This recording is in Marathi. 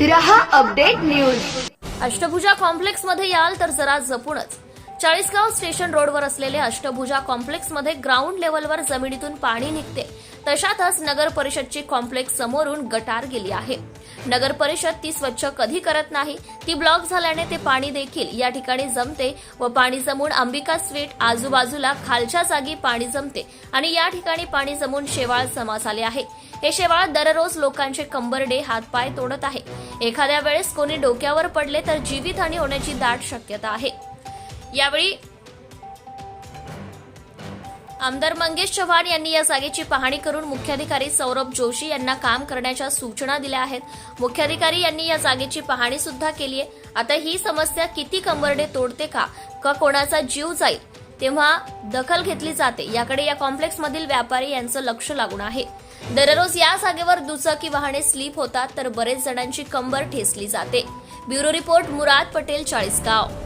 रहा अपडेट न्यूज. अष्टभुजा कॉम्प्लेक्समध्ये याल तर जरा जपूनच. चाळीसगाव स्टेशन रोडवर असलेले अष्टभुजा कॉम्प्लेक्समध्ये ग्राउंड लेवलवर जमिनीतून पाणी निघते. तशातच नगर परिषदची कॉम्प्लेक्स समोरून गटार गेली आहे. नगर परिषद ती स्वच्छ कधी करत नाही ती ब्लॉक झाल्याने ते पाणी देखील या ठिकाणी जमते व पाणी जमून अंबिका स्वीट आजूबाजूला खालच्या जागी पाणी जमते आणि या ठिकाणी पाणी जमून शेवाळ जमा झाले आहे. हे शेवाळ दररोज लोकांचे कंबरडे हातपाय तोडत आहे. एखाद्या वेळेस कोणी डोक्यावर पडले तर जीवितहानी होण्याची दाट शक्यता आहे. यावेळी आमदार मंगेश चव्हाण यांनी या जागेची पाहणी करून मुख्याधिकारी सौरभ जोशी यांना काम करण्याच्या सूचना दिल्या आहेत. मुख्याधिकारी यांनी या जागेची पाहणी सुद्धा केली आहे. आता ही समस्या किती कंबरडे तोडते का? का कोणाचा जीव जाईल? तेव्हा दखल घेतली जाते. याकडे या कॉम्प्लेक्समधील व्यापारी यांचं लक्ष लागून आहे. दररोज या जागेवर दुचाकी वाहने स्लीप होतात तर बरेच जणांची कंबर ठेचली जाते. Bureau report Murad Patel Chalisgaon.